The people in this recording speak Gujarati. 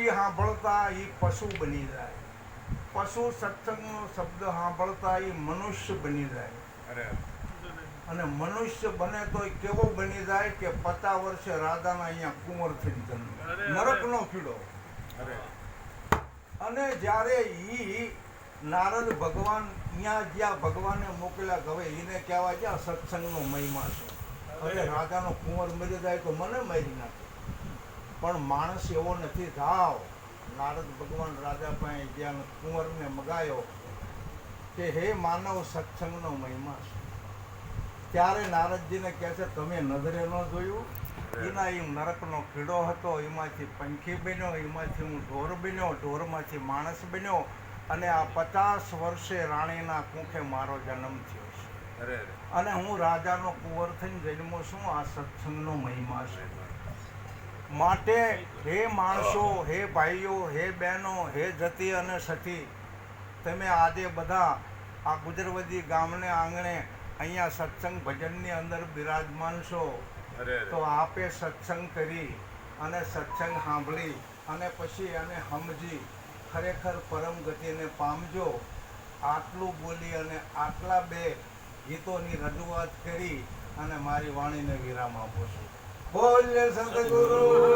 પક્ષી સાંભળતા એ પશુ બની જાય. પશુ સત્સંગનો શબ્દ સાંભળતા એ મનુષ્ય બની જાય. અરે. અને મનુષ્ય બને તો એ કેવો બની જાય કે પચાસ વર્ષે રાધાના અહીંયા કુંવર થઈ જન્મ. નરકનો કીડો. અરે. અને જ્યારે ઈ નારદ ભગવાન અહીંયા જ્યાં ભગવાને મોકલ્યા હવે એને કહેવા જ્યાં સત્સંગનો મહિમા છે. અને રાધાનો કુંવર મરી જાય તો મને મારી નાખે. પણ માણસ એવો નથી. થાવ નારદ ભગવાન રાજા પાસે જ્યાં કુંવરને મગાયો કે હે માનવ સત્સંગનો મહિમા છે. ત્યારે નારદજીને કહે છે તમે નજરે ન જોયું? એના એ નરકનો કીડો હતો. એમાંથી પંખી બન્યો. એમાંથી હું ઢોર બન્યો. ઢોરમાંથી માણસ બન્યો. અને આ પચાસ વર્ષે રાણીના કુંખે મારો જન્મ થયો છે. અને હું રાજાનો કુંવર થઈને જન્મો છું. આ સત્સંગનો મહિમા છે. માટે હે માણસો હે ભાઈઓ હે બહેનો હે જતી અને સઠી તમે આજે બધા આ ગુજરવદી ગામને આંગણે અહીંયા સત્સંગ ભજનની અંદર બિરાજમાન છો. તો આપે સત્સંગ કરી અને સત્સંગ સાંભળી અને પછી એને સમજી ખરેખર પરમ ગતિને પામજો. આટલું બોલી અને આટલા બે ગીતોની રજૂઆત કરી અને મારી વાણીને વિરામ આપું છું. 佛涅槃故。